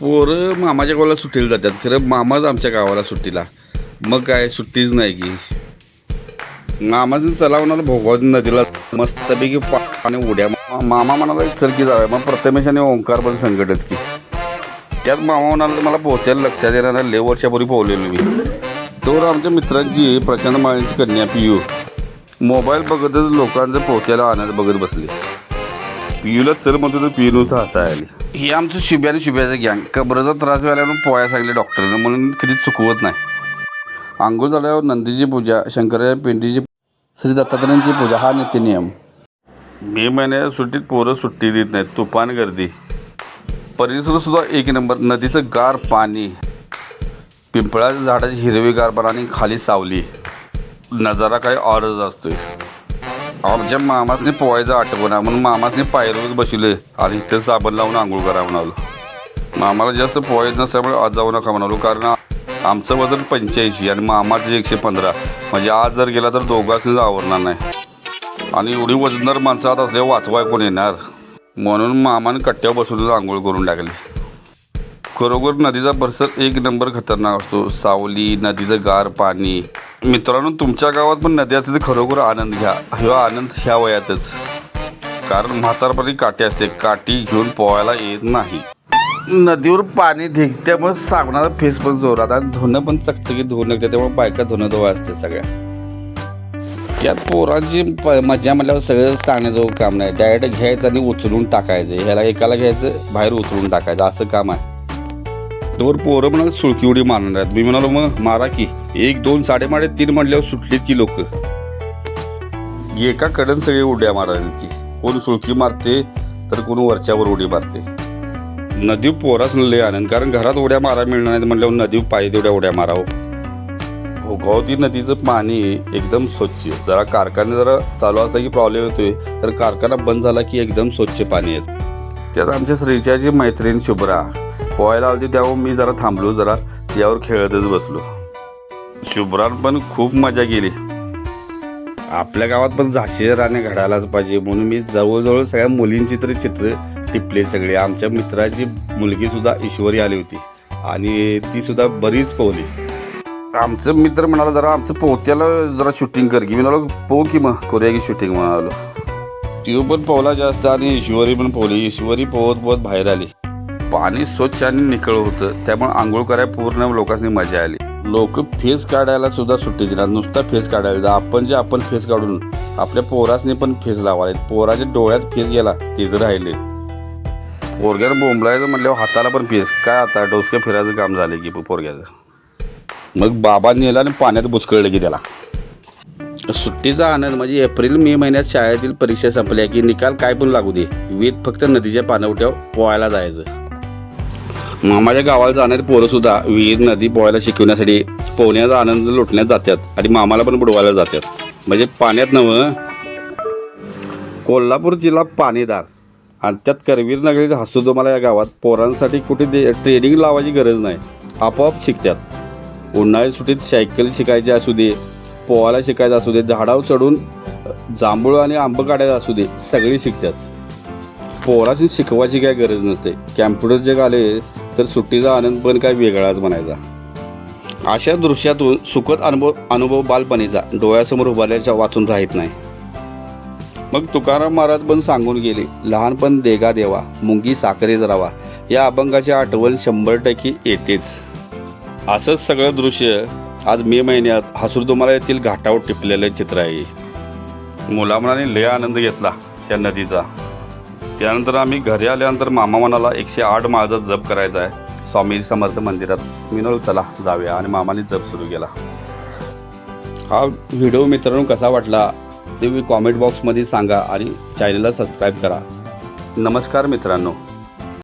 पोरं मामाच्या गावाला सुट्टीला जातात. खरं मामाच आमच्या गावाला सुट्टीला. मग काय सुट्टीच नाही की. मामाचं चलावणाला भोगावत नदीला मस्तपैकी पाणी उड्या मामा म्हणाला चल की जाऊया. मग प्रथमेश आणि ओंकार पण संकटच की. त्यात मामा म्हणाला मला पोहोचायला लक्षात येणार लय वर्षापूर्वी पोहलेलो मी. तर आमच्या मित्रांची प्रचंड माळ्यांची कन्या पियू. मोबाईल बघतच लोकांचं पोहोचायला आनंद बघत बसले. पियूला चल म्हणतो तर पियू नुसतं हसायला आली हे आमचं शुभ्या आणि शुभ्याचं गँग कबराचा त्रास व्हायला पोया सांगले डॉक्टरनं म्हणून कधी चुकवत नाही. आंघोळ झाल्यावर नंदीची पूजा शंकराच्या पिंडीची श्री दत्तात्रयांची पूजा हा नित्य नियम. मे महिन्यात सुट्टीत पोरं सुट्टी देत नाहीत. तुफान गर्दी. परिसर सुद्धा एक नंबर. नदीचं गार पाणी. पिंपळाच्या झाडाची हिरवीगार आणि खाली सावली. नजारा काही ऑरच असतोय. आमच्या मामासने पोहायचं आठवण आहे म्हणून मामासने पायरोज बसले आणि इथं साबण लावून आंघोळ करा म्हणालो. मामाला जास्त पोहायचं नसल्यामुळे आज जाऊ नका म्हणालो कारण आमचं वजन पंच्याऐंशी आणि मामाचं एकशे पंधरा. म्हणजे आज जर गेला तर दोघांनीच आवरणार नाही. आणि एवढी वजनदार माणसं आत असल्यावर वाचवाय कोण येणार? म्हणून मामाने कट्ट्यावर बसूनच आंघोळ करून टाकली. खरोखर नदीचा परिसर एक नंबर खतरनाक असतो. सावली नदीचं गार पाणी मित्रांनो तुमच्या गावात पण नदी असते तर खरोखर आनंद घ्या. हा आनंद ह्या वयातच. कारण म्हातारपणी काठी असते काठी घेऊन पोहायला येत नाही. नदीवर पाणी ढिकत्यामुळे साबणाचा फेस पण जोरात आणि धुणं पण चकचकीत धुवून लागते त्यामुळे बायका धुणं धुवा असते सगळ्या. त्यात पोरांची प मजा म्हटल्यावर सगळं सांगण्याचं काम नाही. डायरेक्ट घ्यायचं आणि उचलून टाकायचं. ह्याला एकाला घ्यायचं बाहेर उचलून टाकायचं. असं काम आहे. तोवर पोरं म्हणाल सुळकी उडी मारणार आहेत. मी म्हणालो मग मारा की. एक दोन साडेमाडे तीन म्हणल्यावर सुटलीत की लोक. एका कडन सगळे उड्या मारायला की. कोण सुळकी मारते तर कोण वरच्यावर उडी मारते. नदी पोराच लय आनंद कारण घरात उड्या मारा मिळणार नाही म्हणल्यावर नदी पाहिजे तेवढ्या उड्या मारावं. भोगावती नदीचं पाणी एकदम स्वच्छ. जरा कारखाने जरा चालू असला की प्रॉब्लेम येतोय तर कारखाना बंद झाला की एकदम स्वच्छ पाणी आहे त्यात आमच्या श्रीच्याची मैत्रीण शुभ्रा. पोहायला आलती तेव्हा मी जरा थांबलो जरा त्यावर खेळतच बसलो. शुभ्रान पण खूप मजा केली. आपल्या गावात पण झाशी राणे घडायलाच पाहिजे म्हणून मी जवळजवळ सगळ्या मुलींची तरी चित्र टिपले सगळे. आमच्या मित्राची मुलगी सुद्धा ईश्वरी आली होती आणि ती सुद्धा बरीच पोहली. आमचं मित्र म्हणाला जरा आमचं पोहत्याला जरा शूटिंग कर की. मी म्हणालो पोह की मग? करूया की शूटिंग म्हणालो. ती पण पोहला जास्त आणि ईश्वरी पण पोहली. ईश्वरी पोहत पोहत बाहेर आली. पाणी स्वच्छ आणि निकळ होतं. त्यामुळे आंघोळ करायला पूर्ण लोकांनी मजा आली. लोक फेस काढायला सुद्धा सुट्टी दिला नुसता फेस काढायला आपण जे आपण फेस काढून आपल्या पोरासने पण फेस लावाले पोराच्या डोळ्यात फेस गेला तेच राहिले. पोरग्यानं बोंबलायचं म्हटल्यावर हाताला पण फेस. काय आता डोसक्या फिरायचं काम झालं की पोरग्याचं? मग बाबा नेला आणि पाण्यात बुचकळलं की त्याला. सुट्टीचा आनंद म्हणजे एप्रिल मे महिन्यात शाळेतील परीक्षा संपल्या की निकाल काय पण लागू दे. वीज फक्त नदीच्या पाणवट्यावर पोहायला जायचं. मामाच्या गावाला जाणारी पोरंसुद्धा विहीर नदी पोहायला शिकवण्यासाठी पोहण्याचा आनंद लुटण्यात जातात आणि मामाला पण बुडवायला जातात. म्हणजे पाण्यात नवं कोल्हापूर जिल्हा पाणीदार. आणि त्यात करवीर नगरीचं हसू तुम्हाला या गावात पोरांसाठी कुठे दे ट्रेनिंग लावायची गरज नाही. आपोआप शिकतात. उन्हाळी सुट्टीत सायकल शिकायची असू दे पोहायला शिकायचं असू दे झाडावर चढून जांभूळ आणि आंब काढायचं असू दे सगळी शिकतात. पोराची शिकवायची काय गरज नसते. कॅम्प्युटर जे आले तर सुट्टीचा आनंद पण काय वेगळाच म्हणायचा. अशा दृश्यातून सुखद अनुभव अनुभव बालपणीचा डोळ्यासमोर उभारल्याच्या वाचून राहत नाही. मग तुकाराम महाराज पण सांगून गेले लहानपण देगा देवा मुंगी साखरेच रावा या अभंगाची आठवण शंभर टक्के येतेच. असंच सगळं दृश्य आज मे महिन्यात हसुरदुमाला येथील घाटावर टिपलेलं चित्र आहे. मुलामुलाने लय आनंद घेतला त्या नदीचा. त्यानंतर आम्ही घरी आल्यानंतर मामा मनाला एकशे आठ माळचा जप करायचा आहे. स्वामी समर्थ मंदिरात मिनोल चला जाऊया आणि मामाने जप सुरू केला. हा व्हिडिओ मित्रांनो कसा वाटला ते कॉमेंट बॉक्समध्ये सांगा आणि चॅनलला सबस्क्राईब करा. नमस्कार मित्रांनो.